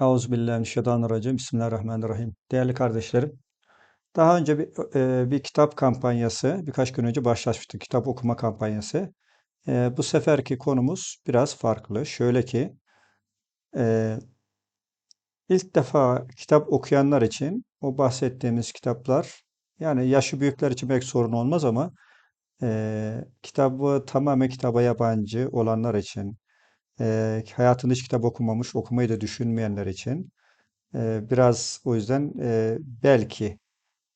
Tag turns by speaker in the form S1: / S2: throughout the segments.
S1: Euzubillahimineşşeytanirracim. Bismillahirrahmanirrahim. Değerli kardeşlerim, daha önce bir, e, bir kitap kampanyası, birkaç gün önce başlatmıştık. Kitap okuma kampanyası. E, bu seferki konumuz biraz farklı. Şöyle ki, e, ilk defa kitap okuyanlar için o bahsettiğimiz kitaplar, yani yaşı büyükler için belki sorun olmaz ama e, kitabı tamamen kitaba yabancı olanlar için, hayatında hiç kitap okumamış, okumayı da düşünmeyenler için biraz o yüzden belki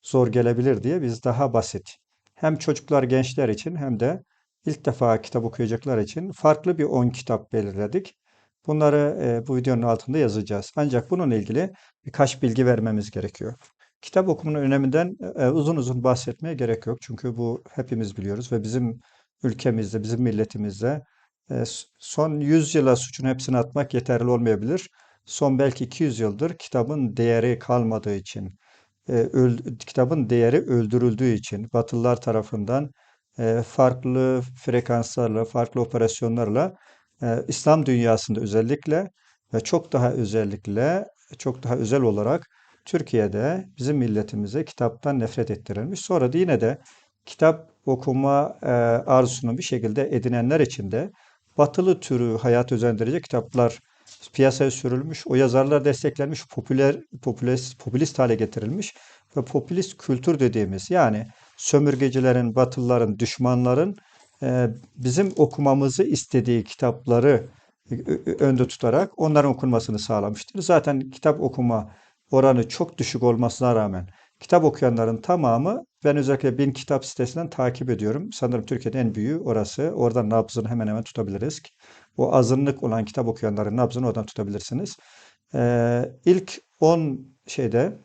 S1: zor gelebilir diye biz daha basit hem çocuklar, gençler için hem de ilk defa kitap okuyacaklar için farklı bir 10 kitap belirledik. Bunları bu videonun altında yazacağız. Ancak bununla ilgili birkaç bilgi vermemiz gerekiyor. Kitap okumanın öneminden uzun uzun bahsetmeye gerek yok. Çünkü bu hepimiz biliyoruz ve bizim ülkemizde, bizim milletimizde son 100 yıla suçun hepsini atmak yeterli olmayabilir. Son belki 200 yıldır kitabın değeri kalmadığı için, e, kitabın değeri öldürüldüğü için Batılılar tarafından e, farklı frekanslarla, farklı operasyonlarla e, İslam dünyasında özellikle ve çok daha özellikle, çok daha özel olarak Türkiye'de bizim milletimize kitaptan nefret ettirilmiş. Sonra da yine de kitap okuma arzusunu bir şekilde edinenler için de batılı türü hayat özendirecek kitaplar piyasaya sürülmüş, o yazarlar desteklenmiş, popüler, popülist, popülist hale getirilmiş ve popülist kültür dediğimiz yani sömürgecilerin, batılıların, düşmanların e, bizim okumamızı istediği kitapları e, önde tutarak onların okunmasını sağlamıştır. Zaten kitap okuma oranı çok düşük olmasına rağmen kitap okuyanların tamamı ben özellikle Bin Kitap sitesinden takip ediyorum. Sanırım Türkiye'de en büyüğü orası. Oradan nabzını hemen hemen tutabiliriz. O azınlık olan kitap okuyanların nabzını oradan tutabilirsiniz. Ee, ilk 10 şeyde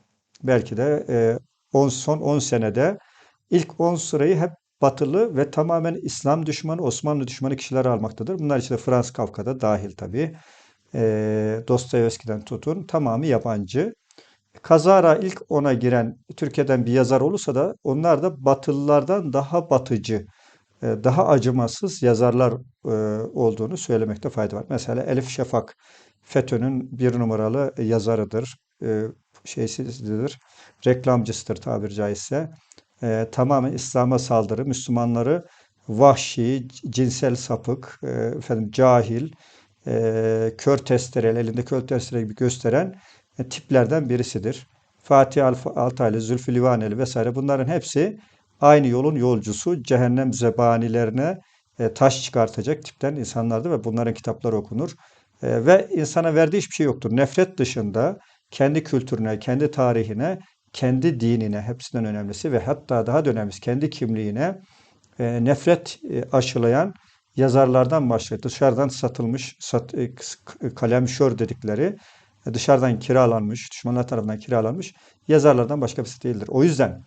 S1: belki de e, 10, son 10 senede ilk 10 sırayı hep batılı ve tamamen İslam düşmanı, Osmanlı düşmanı kişiler almaktadır. Bunlar içinde Franz Kafka da dahil tabii. E, Dostoyevski'den tutun tamamı yabancı. Kazara ilk ona giren Türkiye'den bir yazar olursa da onlar da Batılılardan daha batıcı, e, daha acımasız yazarlar e, olduğunu söylemekte fayda var. Mesela Elif Şafak FETÖ'nün bir numaralı yazarıdır, e, şeysizdir, reklamcısıdır tabiri caizse. Tamamen İslam'a saldırı, Müslümanları vahşi, cinsel sapık, efendim cahil, kör testereyle, elinde kör testere gibi gösteren tiplerden birisidir. Fatih Altaylı, Zülfü Livaneli vesaire bunların hepsi aynı yolun yolcusu, cehennem zebanilerine e, taş çıkartacak tipten insanlardır ve bunların kitapları okunur. E, ve insana verdiği hiçbir şey yoktur. Nefret dışında kendi kültürüne, kendi tarihine, kendi dinine hepsinden önemlisi ve hatta daha da önemlisi kendi kimliğine e, nefret e, aşılayan yazarlardan başlayıp dışarıdan satılmış sat, e, kalemşör dedikleri e, dışarıdan kiralanmış, düşmanlar tarafından kiralanmış yazarlardan başka birisi değildir. O yüzden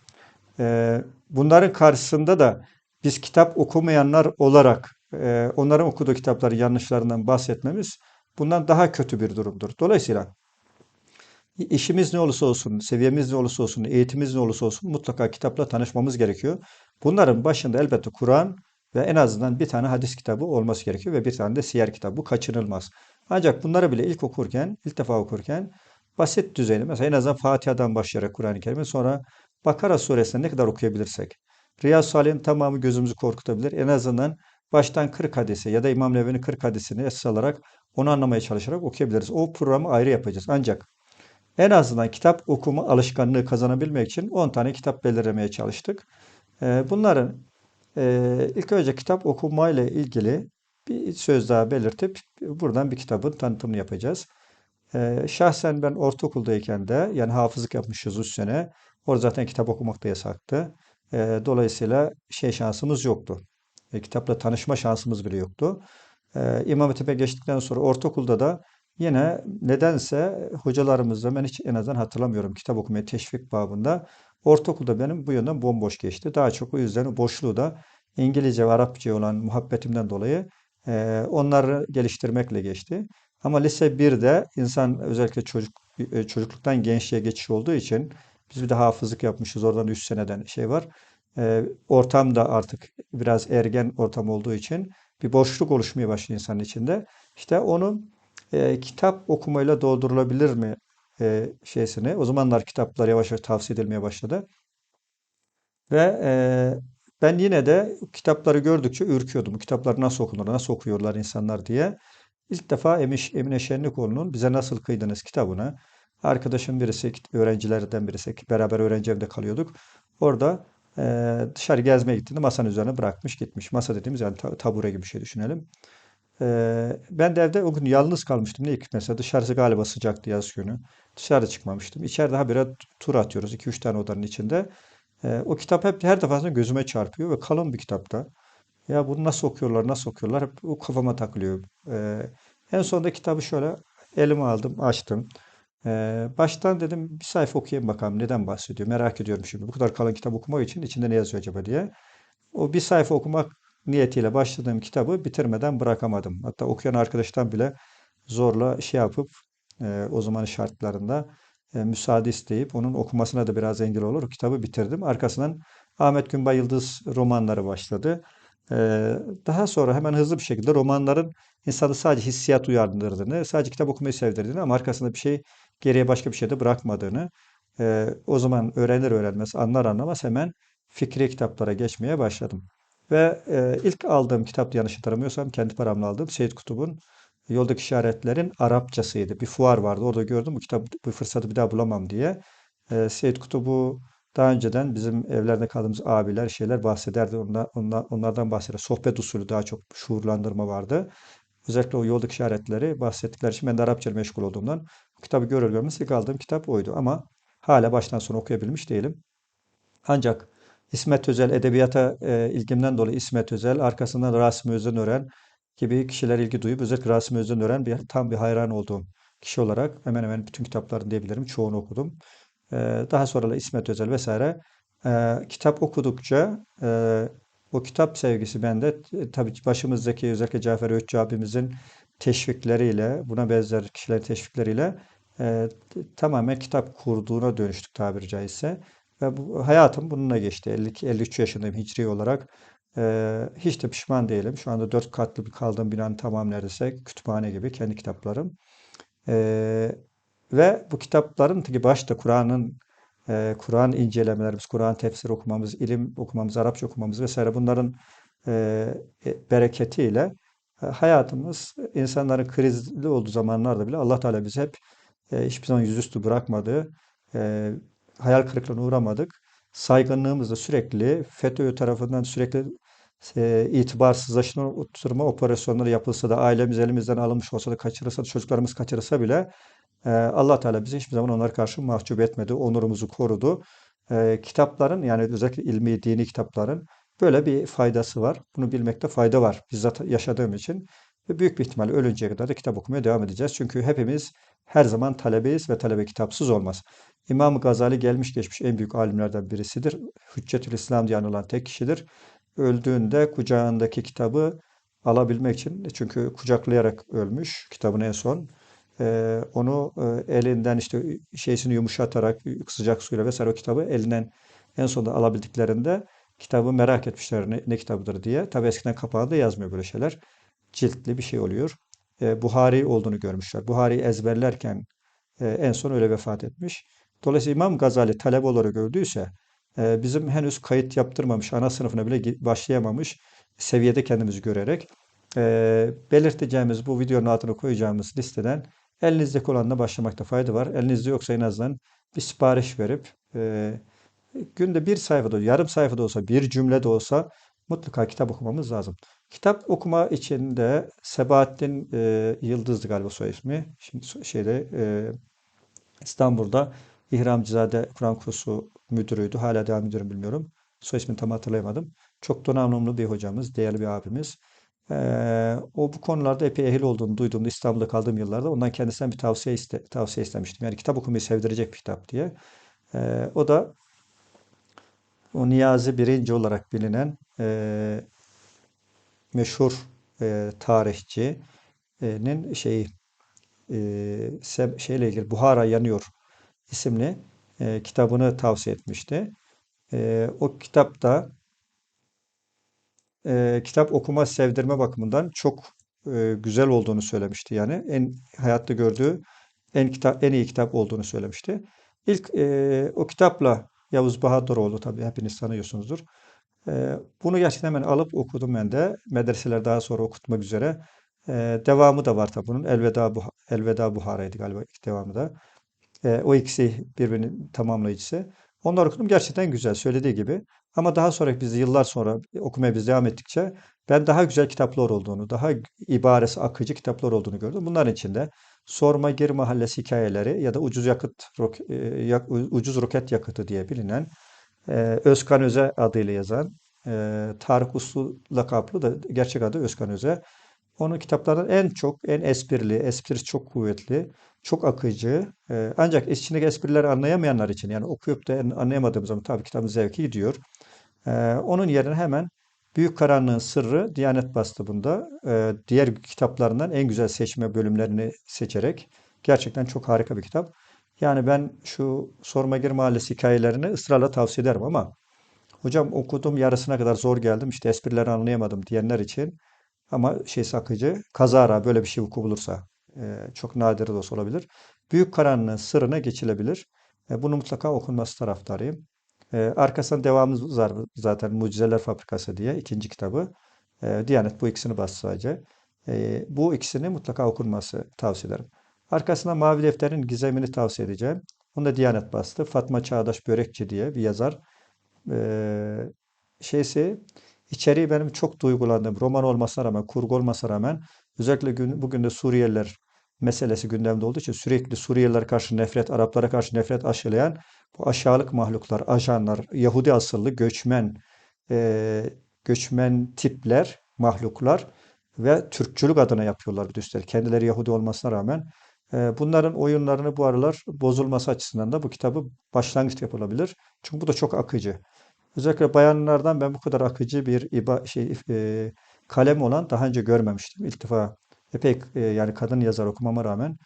S1: e, bunların karşısında da biz kitap okumayanlar olarak e, onların okuduğu kitapların yanlışlarından bahsetmemiz bundan daha kötü bir durumdur. Dolayısıyla işimiz ne olursa olsun, seviyemiz ne olursa olsun, eğitimimiz ne olursa olsun mutlaka kitapla tanışmamız gerekiyor. Bunların başında elbette Kur'an ve en azından bir tane hadis kitabı olması gerekiyor ve bir tane de siyer kitabı. Bu kaçınılmaz. Ancak bunları bile ilk okurken, ilk defa okurken basit düzeyli mesela en azından Fatiha'dan başlayarak Kur'an-ı Kerim'i sonra Bakara suresine ne kadar okuyabilirsek. Riyaz Salih'in tamamı gözümüzü korkutabilir. En azından baştan 40 hadisi ya da İmam Nevevi'nin 40 hadisini esas alarak onu anlamaya çalışarak okuyabiliriz. O programı ayrı yapacağız. Ancak en azından kitap okuma alışkanlığı kazanabilmek için 10 tane kitap belirlemeye çalıştık. Ee, bunların e, ilk önce kitap okumayla ilgili bir söz daha belirtip buradan bir kitabın tanıtımını yapacağız. Ee, şahsen ben ortaokuldayken de yani hafızlık yapmışız 3 sene. Orada zaten kitap okumak da yasaktı. Ee, dolayısıyla şey şansımız yoktu. E, kitapla tanışma şansımız bile yoktu. Ee, İmam Hatip'e geçtikten sonra ortaokulda da yine nedense hocalarımızla ben hiç en azından hatırlamıyorum kitap okumaya teşvik babında. Ortaokulda benim bu yönden bomboş geçti. Daha çok o yüzden boşluğu da İngilizce ve Arapça olan muhabbetimden dolayı onları geliştirmekle geçti. Ama lise 1'de insan özellikle çocuk e, çocukluktan gençliğe geçiş olduğu için biz bir de hafızlık yapmışız. Oradan 3 seneden şey var. Ortam da artık biraz ergen ortam olduğu için bir boşluk oluşmaya başlıyor insanın içinde. İşte onu e, kitap okumayla doldurulabilir mi e, şeysini. O zamanlar kitaplar yavaş yavaş tavsiye edilmeye başladı. Ve e, ben yine de kitapları gördükçe ürküyordum. Kitaplar nasıl okunur, nasıl okuyorlar insanlar diye. İlk defa Emine Şenlikoğlu'nun Bize Nasıl Kıydınız kitabını arkadaşım birisi, öğrencilerden birisi, beraber öğrenci evde kalıyorduk. Orada e, dışarı gezmeye gittiğinde masanın üzerine bırakmış gitmiş. Masa dediğimiz yani ta- tabure gibi bir şey düşünelim. E, ben de evde o gün yalnız kalmıştım. Ne mesela dışarısı galiba sıcaktı yaz günü. Dışarı çıkmamıştım. İçeride habire tur atıyoruz. 2 üç tane odanın içinde. E, o kitap hep her defasında gözüme çarpıyor ve kalın bir kitapta. Ya bunu nasıl okuyorlar, nasıl okuyorlar? Hep o kafama takılıyor. Ee, en sonunda kitabı şöyle elime aldım, açtım. Ee, baştan dedim bir sayfa okuyayım bakalım neden bahsediyor. Merak ediyorum şimdi. Bu kadar kalın kitap okumak için içinde ne yazıyor acaba diye. O bir sayfa okumak niyetiyle başladığım kitabı bitirmeden bırakamadım. Hatta okuyan arkadaştan bile zorla şey yapıp e, o zamanın şartlarında müsaade isteyip onun okumasına da biraz engel olur. Kitabı bitirdim. Arkasından Ahmet Günbay Yıldız romanları başladı. Ee, daha sonra hemen hızlı bir şekilde romanların insanı sadece hissiyat uyandırdığını, sadece kitap okumayı sevdirdiğini ama arkasında bir şey, geriye başka bir şey de bırakmadığını, e, o zaman öğrenir öğrenmez, anlar anlamaz hemen fikri kitaplara geçmeye başladım. Ve e, ilk aldığım kitap yanlış hatırlamıyorsam kendi paramla aldığım Seyit Kutup'un Yoldaki İşaretlerin Arapçasıydı. Bir fuar vardı. Orada gördüm bu kitap bu fırsatı bir daha bulamam diye. E, Seyit Kutup'u daha önceden bizim evlerde kaldığımız abiler şeyler bahsederdi. Onlar, onlar, onlardan bahseder. Sohbet usulü daha çok şuurlandırma vardı. Özellikle o yoldaki işaretleri bahsettikleri için ben de Arapça meşgul olduğumdan bu kitabı görür görmez ilk aldığım kitap oydu. Ama hala baştan sona okuyabilmiş değilim. Ancak İsmet Özel edebiyata e, ilgimden dolayı İsmet Özel, arkasından Rasim Özdenören gibi kişiler ilgi duyup özellikle Rasim Özdenören bir, tam bir hayran olduğum kişi olarak hemen hemen bütün kitaplarını diyebilirim. Çoğunu okudum. Ee, daha sonra da İsmet Özel vesaire e, kitap okudukça e, o kitap sevgisi bende e, tabii ki başımızdaki özellikle Cafer Öğütçü abimizin teşvikleriyle buna benzer kişilerin teşvikleriyle e, tamamen kitap kurduğuna dönüştük tabiri caizse. Ve bu, hayatım bununla geçti. 52, 53 yaşındayım hicri olarak. E, hiç de pişman değilim. Şu anda dört katlı bir kaldığım binanın tamamı neredeyse kütüphane gibi kendi kitaplarım. Ee, ve bu kitapların ki başta Kur'an'ın e, Kur'an incelemelerimiz, Kur'an tefsir okumamız, ilim okumamız, Arapça okumamız vesaire bunların e, e, bereketiyle e, hayatımız insanların krizli olduğu zamanlarda bile Allah Teala bizi hep e, hiçbir zaman yüzüstü bırakmadı. E, hayal kırıklığına uğramadık. Saygınlığımız da sürekli FETÖ tarafından sürekli e, itibarsızlaştırma operasyonları yapılsa da ailemiz elimizden alınmış olsa da kaçırılsa da çocuklarımız kaçırılsa bile e, Allah Teala bizi hiçbir zaman onlara karşı mahcup etmedi. Onurumuzu korudu. E, kitapların yani özellikle ilmi dini kitapların böyle bir faydası var. Bunu bilmekte fayda var. Bizzat yaşadığım için ve büyük bir ihtimalle ölünceye kadar da kitap okumaya devam edeceğiz. Çünkü hepimiz her zaman talebeyiz ve talebe kitapsız olmaz. İmam Gazali gelmiş geçmiş en büyük alimlerden birisidir. Hüccetül İslam diye anılan tek kişidir öldüğünde kucağındaki kitabı alabilmek için çünkü kucaklayarak ölmüş kitabın en son e, onu e, elinden işte şeysini yumuşatarak sıcak suyla vesaire o kitabı elinden en sonunda alabildiklerinde kitabı merak etmişler ne, ne kitabıdır diye. Tabi eskiden kapağında yazmıyor böyle şeyler. Ciltli bir şey oluyor. E, Buhari olduğunu görmüşler. Buhari'yi ezberlerken e, en son öyle vefat etmiş. Dolayısıyla İmam Gazali talep olarak öldüyse bizim henüz kayıt yaptırmamış, ana sınıfına bile başlayamamış seviyede kendimizi görerek e, belirteceğimiz bu videonun altına koyacağımız listeden elinizdeki olanla başlamakta fayda var. Elinizde yoksa en azından bir sipariş verip e, günde bir sayfada, yarım sayfada olsa, bir cümle de olsa mutlaka kitap okumamız lazım. Kitap okuma için de Sebahattin e, Yıldız'dı galiba soy ismi. Şimdi şeyde e, İstanbul'da İhramcızade Kur'an kursu müdürüydü. Hala devam ediyorum bilmiyorum. Soy ismini tam hatırlayamadım. Çok donanımlı bir hocamız, değerli bir abimiz. Ee, o bu konularda epey ehil olduğunu duyduğumda İstanbul'da kaldığım yıllarda ondan kendisinden bir tavsiye iste, tavsiye istemiştim. Yani kitap okumayı sevdirecek bir kitap diye. Ee, o da o Niyazi birinci olarak bilinen e, meşhur e, tarihçinin şeyi e, şeyle ilgili Buhara Yanıyor isimli e, kitabını tavsiye etmişti. E, o kitapta e, kitap okuma sevdirme bakımından çok e, güzel olduğunu söylemişti. Yani en hayatta gördüğü en kitap en iyi kitap olduğunu söylemişti. İlk e, o kitapla Yavuz Bahadıroğlu tabii hepiniz tanıyorsunuzdur. E, bunu gerçekten hemen alıp okudum ben de. Medreseler daha sonra okutmak üzere. E, devamı da var tabii bunun. Elveda Buha Elveda Buhara'ydı galiba ilk devamı da. E, o ikisi birbirinin tamamlayıcısı. Onları okudum. Gerçekten güzel. Söylediği gibi. Ama daha sonra biz yıllar sonra okumaya biz devam ettikçe ben daha güzel kitaplar olduğunu, daha ibaresi akıcı kitaplar olduğunu gördüm. Bunların içinde Sorma Gir Mahallesi hikayeleri ya da Ucuz Yakıt e, Ucuz Roket Yakıtı diye bilinen e, Özkan Öze adıyla yazan e, Tarık Uslu lakaplı da gerçek adı Özkan Öze. Onun kitaplarından en çok, en esprili, esprisi çok kuvvetli, çok akıcı. e, ancak içindeki esprileri anlayamayanlar için yani okuyup da anlayamadığımız zaman tabii kitabın zevki gidiyor. Ee, onun yerine hemen Büyük Karanlığın Sırrı Diyanet bastı bunda. Ee, diğer kitaplarından en güzel seçme bölümlerini seçerek gerçekten çok harika bir kitap. Yani ben şu Sorma Gir Mahallesi hikayelerini ısrarla tavsiye ederim ama hocam okudum yarısına kadar zor geldim işte esprileri anlayamadım diyenler için ama şey sakıcı kazara böyle bir şey vuku bulursa e, çok nadir de olsa olabilir. Büyük Karanlığın Sırrına geçilebilir. E, bunu mutlaka okunması taraftarıyım. Ee, arkasından devamı var zaten Mucizeler Fabrikası diye ikinci kitabı. Ee, Diyanet bu ikisini bastı sadece. Bu ikisini mutlaka okunması tavsiye ederim. Arkasından Mavi Defter'in Gizemini tavsiye edeceğim. Onu da Diyanet bastı. Fatma Çağdaş Börekçi diye bir yazar. Ee, şeysi içeriği benim çok duygulandığım roman olmasına rağmen, kurgu olmasına rağmen özellikle gün, bugün de Suriyeliler meselesi gündemde olduğu için sürekli Suriyelilere karşı nefret, Araplara karşı nefret aşılayan bu aşağılık mahluklar, ajanlar, Yahudi asıllı göçmen, e, göçmen tipler, mahluklar ve Türkçülük adına yapıyorlar bir üstelik. Kendileri Yahudi olmasına rağmen e, bunların oyunlarını bu aralar bozulması açısından da bu kitabı başlangıç yapılabilir. Çünkü bu da çok akıcı. Özellikle bayanlardan ben bu kadar akıcı bir iba, şey e, kalem olan daha önce görmemiştim. İlk defa epey e, yani kadın yazar okumama rağmen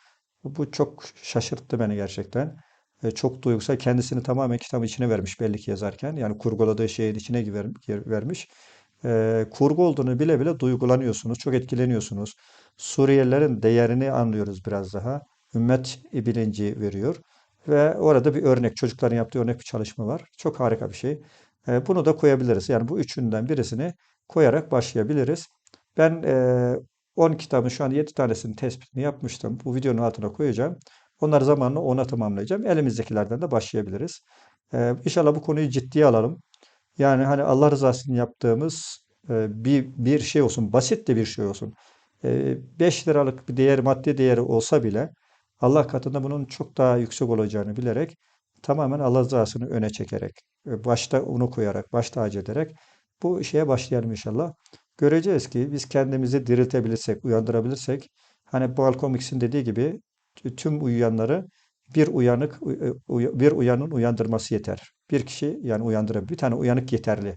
S1: bu, çok şaşırttı beni gerçekten. E, çok duygusal. Kendisini tamamen kitabın içine vermiş belli ki yazarken. Yani kurguladığı şeyin içine gir- vermiş. E, kurgu olduğunu bile bile duygulanıyorsunuz. Çok etkileniyorsunuz. Suriyelilerin değerini anlıyoruz biraz daha. Ümmet bilinci veriyor. Ve orada bir örnek, çocukların yaptığı örnek bir çalışma var. Çok harika bir şey. E, bunu da koyabiliriz. Yani bu üçünden birisini koyarak başlayabiliriz. Ben e, 10 kitabın şu an 7 tanesinin tespitini yapmıştım. Bu videonun altına koyacağım. Onları zamanla ona tamamlayacağım. Elimizdekilerden de başlayabiliriz. Ee, inşallah bu konuyu ciddiye alalım. Yani hani Allah rızası için yaptığımız e, bir, bir şey olsun, basit de bir şey olsun. E, 5 liralık bir değer, maddi değeri olsa bile Allah katında bunun çok daha yüksek olacağını bilerek tamamen Allah rızasını öne çekerek, e, başta onu koyarak, baş tacı ederek bu şeye başlayalım inşallah. Göreceğiz ki biz kendimizi diriltebilirsek, uyandırabilirsek, hani Balcom X'in dediği gibi tüm uyuyanları bir uyanık bir uyanın uyandırması yeter. Bir kişi yani uyandırabilir. Bir tane uyanık yeterli.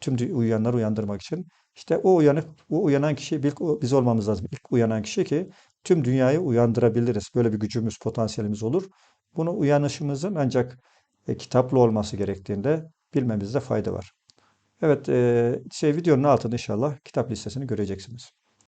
S1: Tüm uyuyanları uyandırmak için. İşte o uyanık, o uyanan kişi ilk biz olmamız lazım. İlk uyanan kişi ki tüm dünyayı uyandırabiliriz. Böyle bir gücümüz, potansiyelimiz olur. Bunu uyanışımızın ancak e, kitaplı olması gerektiğinde bilmemizde fayda var. Evet, e, şey videonun altında inşallah kitap listesini göreceksiniz.